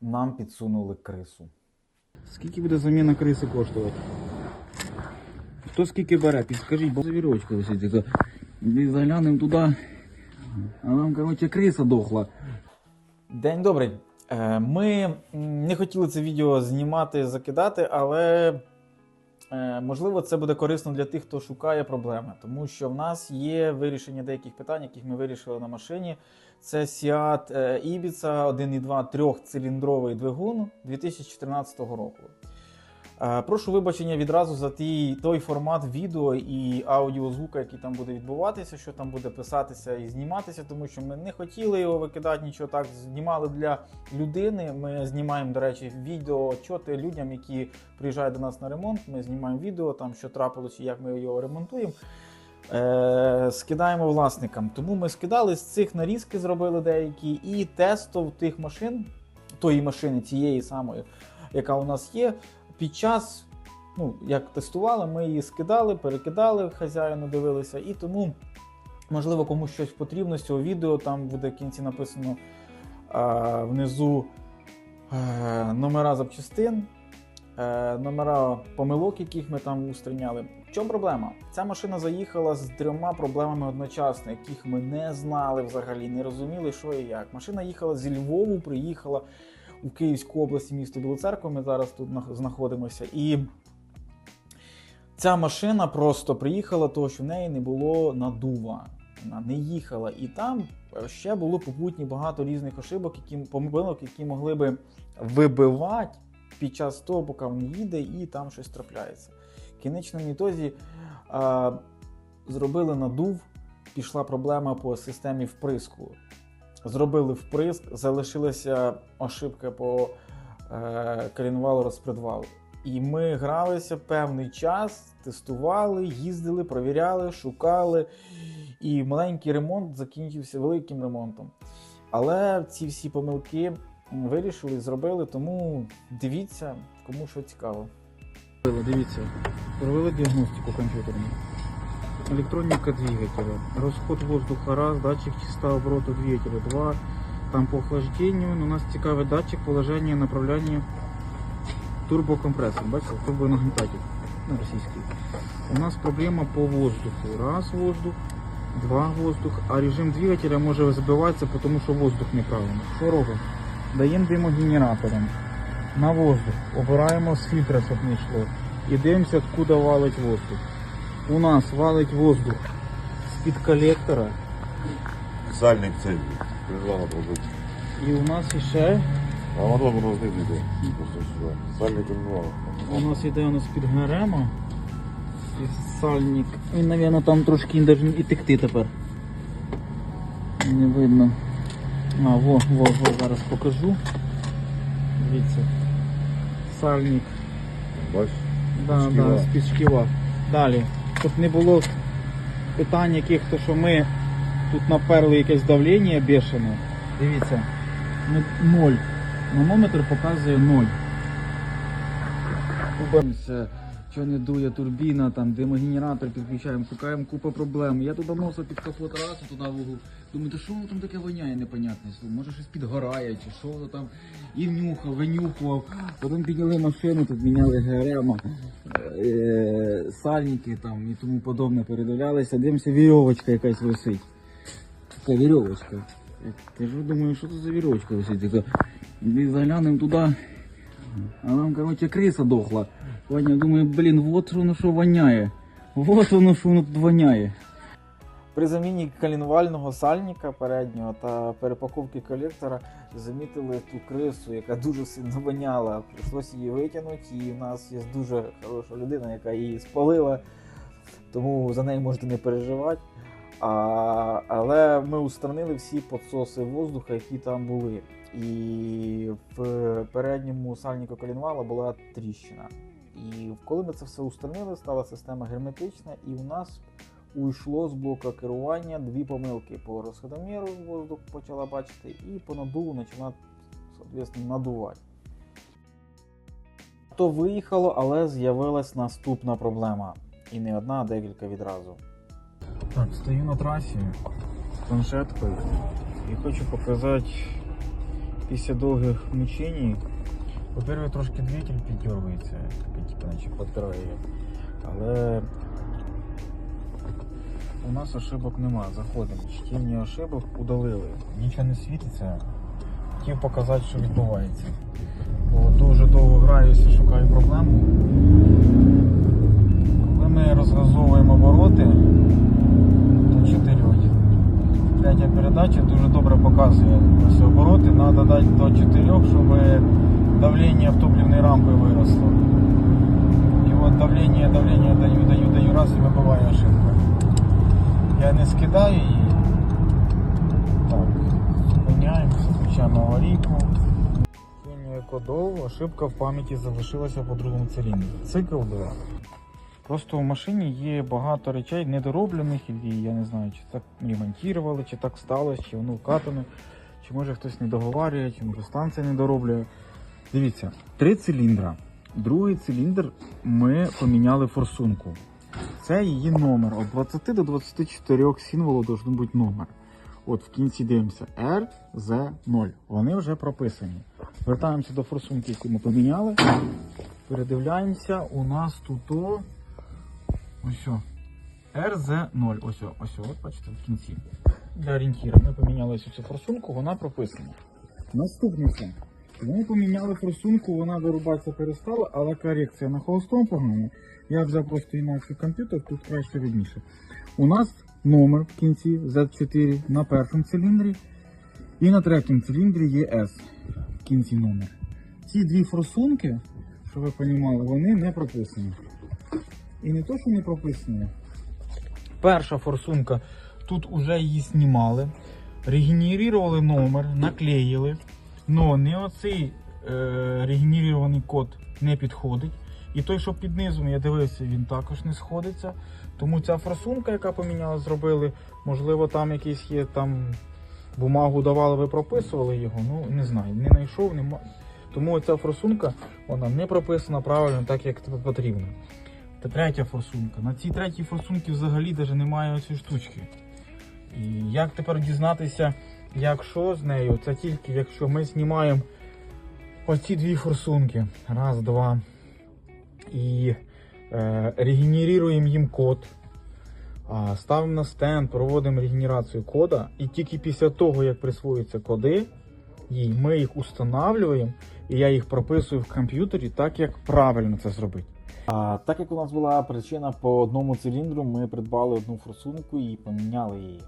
нам підсунули крису. Скільки буде заміна криси коштувати? Хто скільки бере? Підскажіть, бо за вірочка висить. Ми заглянемо туди, а нам, коротше, криса дохла. День добрий. Е, Ми не хотіли це відео знімати, закидати, але можливо це буде корисно для тих, хто шукає проблеми, тому що в нас є вирішення деяких питань, яких ми вирішили на машині. Це Seat е, Ibiza 1.2 трьохциліндровий двигун 2014 року. Е, Прошу вибачення відразу за ті, той формат відео і аудіозвука, який там буде відбуватися, що там буде писатися і зніматися, тому що ми не хотіли його викидати, нічого так знімали для людини. Ми знімаємо, до речі, відео отчоти людям, які приїжджають до нас на ремонт. Ми знімаємо відео, там що трапилося, як ми його ремонтуємо. Е, скидаємо власникам. Тому ми скидали з цих нарізки, зробили деякі, і тестов тих машин, тої машини, цієї самої, яка у нас є, під час, ну, як тестували, ми її скидали, перекидали, хазяїну дивилися, і тому, можливо, комусь щось потрібно з цього відео. Там буде в кінці написано е, внизу е, номера запчастин, е, номера помилок, яких ми там устраняли. В чому проблема? Ця машина заїхала з трьома проблемами одночасно, яких ми не знали взагалі, не розуміли, що і як. Машина їхала зі Львову, приїхала у Київську область, місто Білоцерква. Ми зараз тут знаходимося. І ця машина просто приїхала, тому що в неї не було надува. Вона не їхала. І там ще було попутні багато різних ошибок, які, помилок, які могли би вибивати під час того, поки він їде, і там щось трапляється. В кінечному ітозі зробили надув, пішла проблема по системі вприску. Зробили вприск, залишилася ошибка по е, коленвалу розпредвалу. І ми гралися певний час, тестували, їздили, провіряли, шукали. І маленький ремонт закінчився великим ремонтом. Але ці всі помилки вирішили, зробили, тому дивіться, кому що цікаво. Дивіться, провели діагностику комп'ютерну. Електроніка двигателя, розход воздуха раз, датчик чиста обороту двигателя два. Там по охлажденню ну, нас цікавий датчик положення направлення турбокомпресор. Бачите, турбонагнетатель на російський. У нас проблема по воздуху. Раз воздух, два воздух, а режим двигателя може забиватися, тому що воздух неправильно. Що робимо? Даємо димогенератором на воздух. Обираємо з фільтра, щоб не йшло. І дивимося, откуда валить воздух. У нас валить воздух з-під колектора. Сальник цей призвала пробити. І у нас ще А воно воно йде. Просто сюди. Сальник призвала. у нас іде у нас під ГРМ. І сальник. Він, мабуть, там трошки навіть і текти тепер. Не видно. А, во, во, во, зараз покажу. Дивіться. Сальник. Бачиш? Да, да, з-під шківа. Далі щоб не було питань яких-то, що ми тут наперли якесь давлення бешене. Дивіться, Ноль. Манометр показує 0 що не дує турбіна, там димогенератор підключаємо, шукаємо купу проблем. Я туди носив під капот раз, туди в угол. Думаю, що воно там таке воняє непонятне? Може щось підгорає, чи що воно там. І внюхав, винюхував. Потім підняли машину, тут міняли ГРМ, е, сальники там і тому подобне передивлялися. Дивимося, вірьовочка якась висить. Така вірьовочка. Я кажу, думаю, що це за вірьовочка висить? Заглянемо туди, а нам, короче, криса дохла. Ваня, думаю, блін, вот воно що воняє. Вот воно що воно тут воняє. При заміні коленвального сальника переднього та перепаковки колектора замітили ту крису, яка дуже сильно воняла. Прийшлося її витягнути, і в нас є дуже хороша людина, яка її спалила, тому за неї можете не переживати. А, але ми устранили всі підсоси воздуха, які там були. І в передньому сальнику колінвала була тріщина. І коли ми це все устранили, стала система герметична, і у нас уйшло з блоку керування дві помилки. По розходоміру воздух почала бачити, і по надуву почала надувати. То виїхало, але з'явилась наступна проблема. І не одна, а декілька відразу. Так, стою на трасі з планшеткою і хочу показати після довгих мучень, по-перше, трошки двигатель піддергується, типу, наче підпирає. Але у нас ошибок нема. Заходимо. Чтіння ошибок удалили. Нічого не світиться. Хотів показати, що відбувається. Бо дуже довго граюся, шукаю проблему. Коли ми розгазовуємо обороти до 4. Третя передача дуже добре показує ось обороти. Треба дати до 4, щоб давлення в топливній рампи виросло. І от давлення, давлення даю, даю, даю, раз і вибиває ошибка. Я не скидаю її. Так, зупиняємося, включаємо аварійку. Кодов, ошибка в пам'яті залишилася по другому циліндрі. Цикл 2. Просто в машині є багато речей недороблених, і я не знаю, чи так ремонтували, чи так сталося, чи воно вкатане, чи може хтось не договарює, чи може станція не дороблює. Дивіться, три циліндра. Другий циліндр ми поміняли форсунку. Це її номер. От 20 до 24 символів должен бути номер. От в кінці дивимося RZ0. Вони вже прописані. Вертаємося до форсунки, яку ми поміняли. Передивляємося, у нас тут о, ось о, RZ0. Ось ось о, от бачите, в кінці. Для орієнтіра ми поміняли цю форсунку, вона прописана. Наступне це. Ми поміняли форсунку, вона вирубатися перестала, але корекція на холостому погано. Я взяв просто інакший комп'ютер, тут краще видніше. У нас номер в кінці Z4 на першому циліндрі і на третьому циліндрі є S в кінці номер. Ці дві форсунки, щоб ви розуміли, вони не прописані. І не то, що не прописані. Перша форсунка, тут вже її знімали, регенерували номер, наклеїли. Но не оцей е, регенерований код не підходить. І той, що під низом, я дивився, він також не сходиться. Тому ця форсунка, яка поміняла, зробили, можливо, там якийсь є там бумагу давали, ви прописували його. Ну не знаю, не знайшов, нема. Тому ця форсунка вона не прописана правильно, так як потрібно. Та третя форсунка. На цій третій форсунці взагалі навіть немає цієї штучки. І як тепер дізнатися, як що з нею? Це тільки якщо ми знімаємо оці дві форсунки. Раз, два. І е, регенеруємо їм код. Ставимо на стенд, проводимо регенерацію кода. І тільки після того, як присвоюються коди, їй, ми їх устанавлюємо, і я їх прописую в комп'ютері так, як правильно це зробити. А так як у нас була причина по одному циліндру, ми придбали одну форсунку і поміняли її.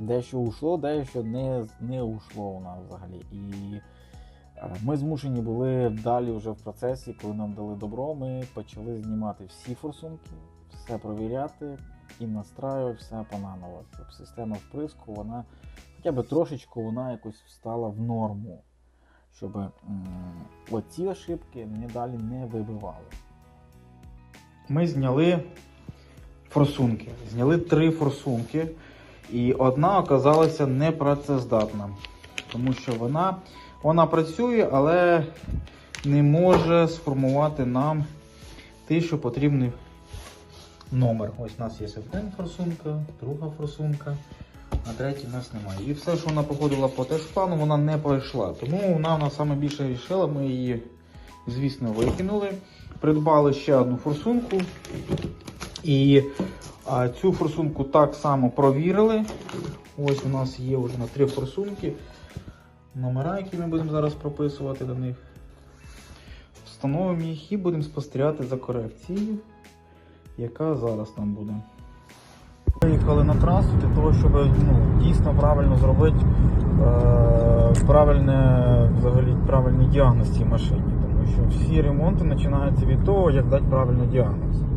Дещо ушло, дещо не, не ушло у нас взагалі. І е, ми змушені були далі вже в процесі, коли нам дали добро, ми почали знімати всі форсунки, все провіряти і настраювати все понаново, щоб система вприску, вона хоча б трошечку вона якось встала в норму, щоб м, оці ошибки не далі не вибивали. Ми зняли форсунки. Зняли три форсунки, і одна оказалася непрацездатна. Тому що вона, вона працює, але не може сформувати нам те, що потрібний номер. Ось у нас є одна форсунка, друга форсунка, а третій у нас немає. І все, що вона походила по теж-плану, вона не пройшла. Тому вона нас саме більше рішила, ми її, звісно, викинули. Придбали ще одну форсунку. І цю форсунку так само провірили. Ось у нас є вже на три форсунки. Номера, які ми будемо зараз прописувати до них. Встановимо їх і будемо спостерігати за корекцією, яка зараз там буде. Виїхали на трасу для того, щоб ну, дійсно правильно зробити е, правильне, взагалі, правильний діагноз цій машині. Тому що всі ремонти починаються від того, як дати правильний діагноз.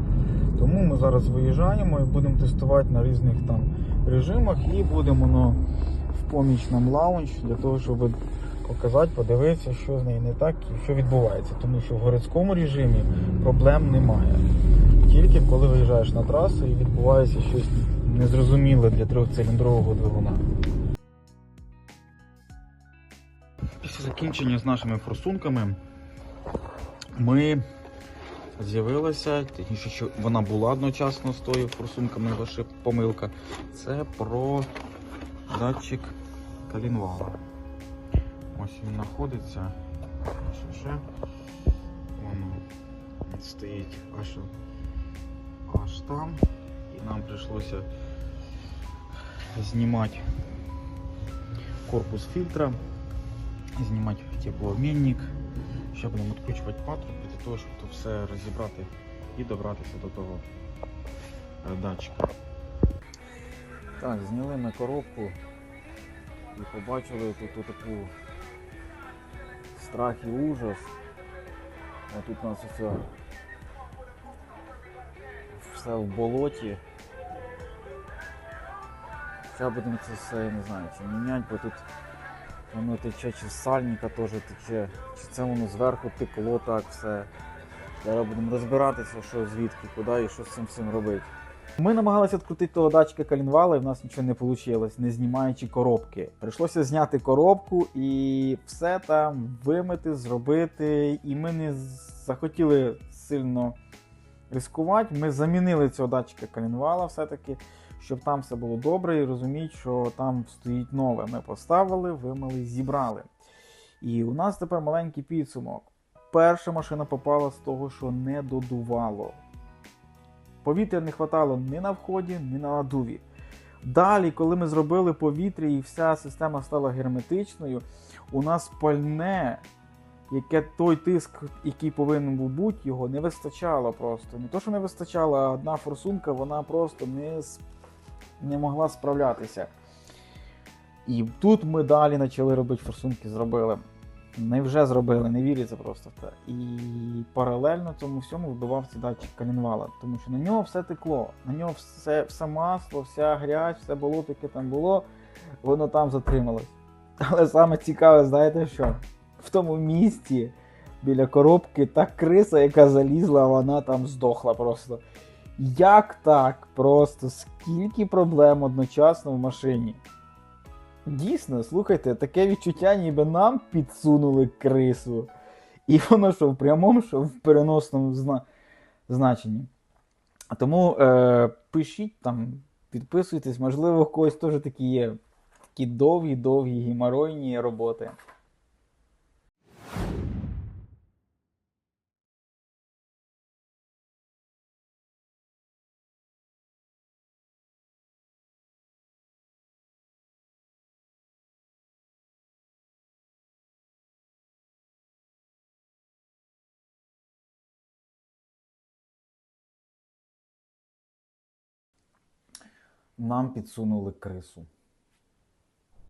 Тому ми зараз виїжджаємо і будемо тестувати на різних там режимах і будемо ну, в поміч лаунч для того, щоб показати, подивитися, що з нею не так і що відбувається. Тому що в городському режимі проблем немає. Тільки коли виїжджаєш на трасу і відбувається щось незрозуміле для трьохциліндрового двигуна. Після закінчення з нашими форсунками ми з'явилася, точніше, що вона була одночасно з тою форсунками, ваша помилка. Це про датчик калінвала. Ось він знаходиться. Ще, ще. Воно стоїть аж, аж там. І нам прийшлося знімати корпус фільтра, знімати теплообмінник. Ще будемо відкручувати патрубки того, щоб то все розібрати і добратися до того е, датчика. Так, зняли ми коробку і побачили тут таку страх і ужас. А тут у нас все, все в болоті. Зараз будемо це все, я не знаю, чи міняти, бо тут воно тече, чи сальника теж тече, чи це воно зверху текло так все. Зараз будемо розбиратися, що звідки, куди і що з цим всім робити. Ми намагалися відкрутити того датчика калінвала, і в нас нічого не вийшло, не знімаючи коробки. Прийшлося зняти коробку і все там вимити, зробити. І ми не захотіли сильно ризикувати. Ми замінили цього датчика калінвала все-таки, щоб там все було добре і розуміти, що там стоїть нове. Ми поставили, вимили, зібрали. І у нас тепер маленький підсумок. Перша машина попала з того, що не додувало. Повітря не хватало ні на вході, ні на надуві. Далі, коли ми зробили повітря і вся система стала герметичною, у нас пальне, яке той тиск, який повинен був бути, його не вистачало просто. Не то, що не вистачало, а одна форсунка вона просто не, не могла справлятися. І тут ми далі почали робити форсунки, зробили. Не вже зробили, не віриться просто в це. І паралельно цьому всьому вбивав цей датчик калінвала, тому що на нього все текло, на нього все, все масло, вся грязь, все болото, яке там було, воно там затрималось. Але саме цікаве, знаєте що? В тому місці біля коробки та криса, яка залізла, вона там здохла просто. Як так? Просто скільки проблем одночасно в машині? Дійсно, слухайте, таке відчуття, ніби нам підсунули крису. І воно що в прямому, що в переносному зна... значенні. Тому е, пишіть там, підписуйтесь, можливо, у когось теж такі є такі довгі-довгі геморойні роботи. Нам підсунули крису.